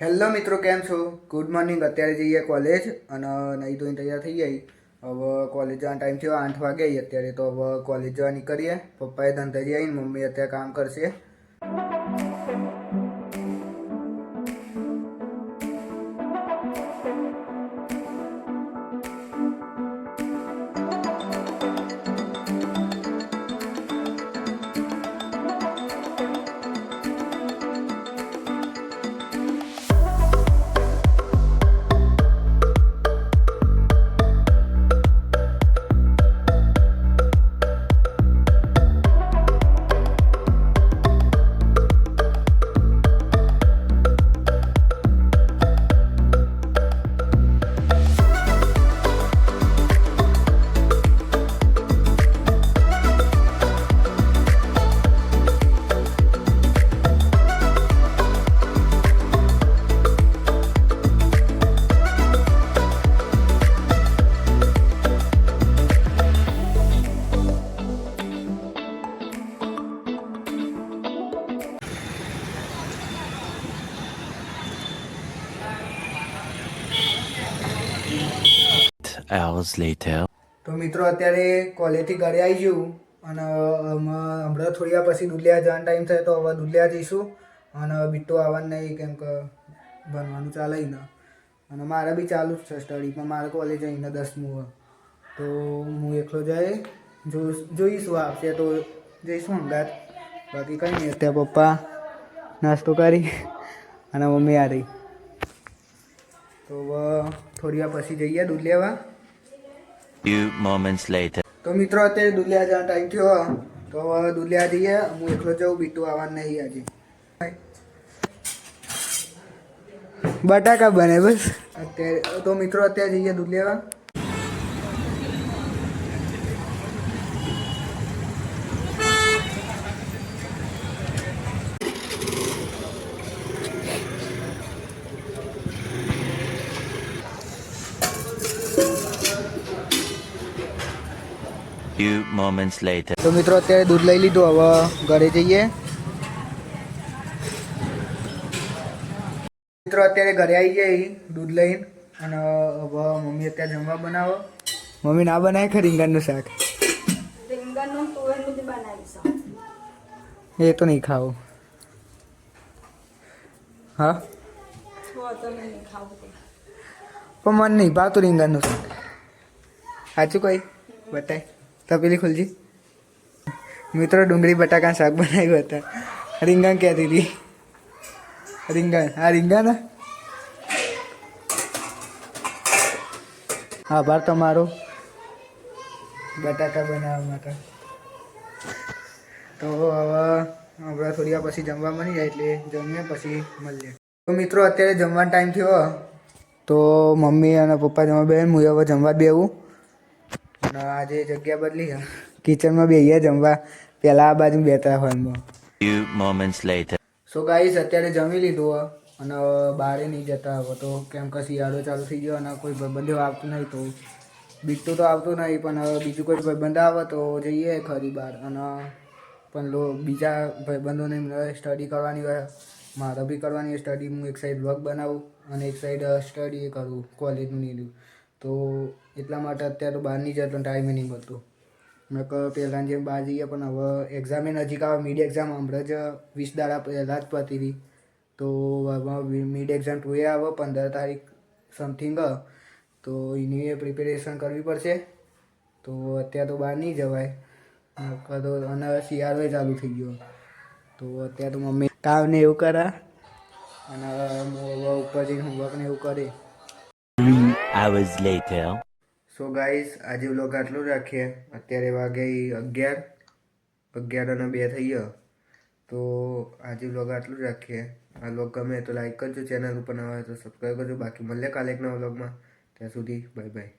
Hello મિત્રો, કેમ છો? ગુડ મોર્નિંગ અત્યારે જઈએ કોલેજ અને નહીં ધોઈને તૈયાર થઈ ગઈ હવે કોલેજ જવાનો ટાઈમ થયો આઠ વાગે. અત્યારે તો હવે કોલેજ જવા નીકળીએ. પપ્પાએ ધંધે આવીને મમ્મી અત્યારે કામ કરશે. Hours later. તો મિત્રો, અત્યારે કોલેજથી ઘરે આવી ગયું અને હમણાં થોડી વાર પછી દુલિયા જવાનો ટાઈમ થાય તો હવે દુલિયા જઈશું અને બીટો આવવાનું નહીં, કેમ કે ભણવાનું ચાલે ને. અને મારે બી ચાલુ જ છે સ્ટડી પણ મારે કોલેજ અહીંને દસમું તો હું એકલો જઈ, જોઈશું આપશે તો જઈશું અંગાત. બાકી કંઈ નહીં, અત્યારે પપ્પા નાસ્તો કરી અને મમ્મી આ રહી. તો થોડી વાર પછી જઈએ દૂધ લેવા Few moments later. તો મિત્રો, અત્યારે દુલિયા જવા ટાઈમ થયો. તો દુલિયા જઈએ. હું એકલો જાઉં બીટું આવવાનું નહીં આજે. બટાકા બને બસ. અત્યારે તો મિત્રો, અત્યારે જઈએ દૂધ Few moments later. તો મિત્રો અત્યારે દૂધ લઈ લીધું. હવે ઘરે જઈએ. મિત્રો અત્યારે ઘરે આવી જઈ દૂધ લઈને. અને હવે મમ્મી અત્યારે જમવા બનાવો. મમ્મી ના બનાવે ખરી રીંગણનું શાક? રીંગણનું તુવેરનું જ બનાવીશ. એ તો નહીં ખાવું. હા. પણ મને નહીં ભાવતું રીંગણનું શાક. સાચું કોઈ? બતાય. તપેલી ખુલજી. મિત્રો, ડુંગળી બટાકા શાક બનાવ્યું હતા. રીંગણ કહેતી હતી. રીંગણ. હા રીંગણ? આભાર તમારો. બટાકા બનાવવા માટે. તો હવે હમણાં થોડી વાર પછી જમવા મળી જાય એટલે જમીએ, પછી મળીએ. તો મિત્રો, અત્યારે જમવાનો ટાઈમ થયો. તો મમ્મી અને પપ્પા જમવા બે હું હવે જમવા બેવું અને આજે જગ્યા બદલી છે. કિચનમાં બેહીએ જમવા. પહેલાં આ બાજુ બેઠા હોય એમાં. Few moments later. So guys અત્યારે જમી લીધું અને બહાર નહીં જતા હવે તો કેમ કે શિયાળો ચાલુ થઈ ગયો અને કોઈ ભાઈબંધો આવતું નહીં તો બીકતું તો આવતું નહીં પણ હવે બીજું કોઈ ભાઈબંધ આવે તો જઈએ ખરી બહાર અને પણ લો બીજા ભાઈબંધોને સ્ટડી કરવાની હોય. મારે બી કરવાની હોય સ્ટડી હું એક સાઈડ વર્ક બનાવું અને એક સાઈડ સ્ટડી કરું કોલેજનું નીલું તો એટલા માટે અત્યારે તો બહાર નહીં જતો ટાઈમે નહીં મળતો. કહ્યું પહેલાં જેમ બહાર જઈએ પણ હવે એક્ઝામે નજીક આવે મિડ એક્ઝામ હમણાં જ વીસ દાડા પહેલાં જ પતી હતી. તો મિડ એક્ઝામ ટુ એ આવે, પંદર તારીખ સમથિંગ તો એની પ્રિપેરેશન કરવી પડશે. તો અત્યારે તો બહાર નહીં જવાય. નકર તો અને શિયાળો ચાલુ થઈ ગયો. તો અત્યારે તો મમ્મી કામ ને એવું કરા. અને ઉપર જઈને હોમવર્ક ને એવું કરે hours later. સો ગાઈસ આજે વ્લોગ આટલું રાખીએ. અત્યારે વાગે અગિયાર. અગિયાર અને બે થઈ ગયો. તો આજે વ્લોગ આટલું જ રાખીએ. આ વ્લોગ ગમે તો લાઈક કરજો. ચેનલ ઉપર નવા હોય તો સબસ્ક્રાઈબ કરજો. બાકી મળીએ કાલે એક નવા વ્લોગમાં ત્યાં સુધી બાય બાય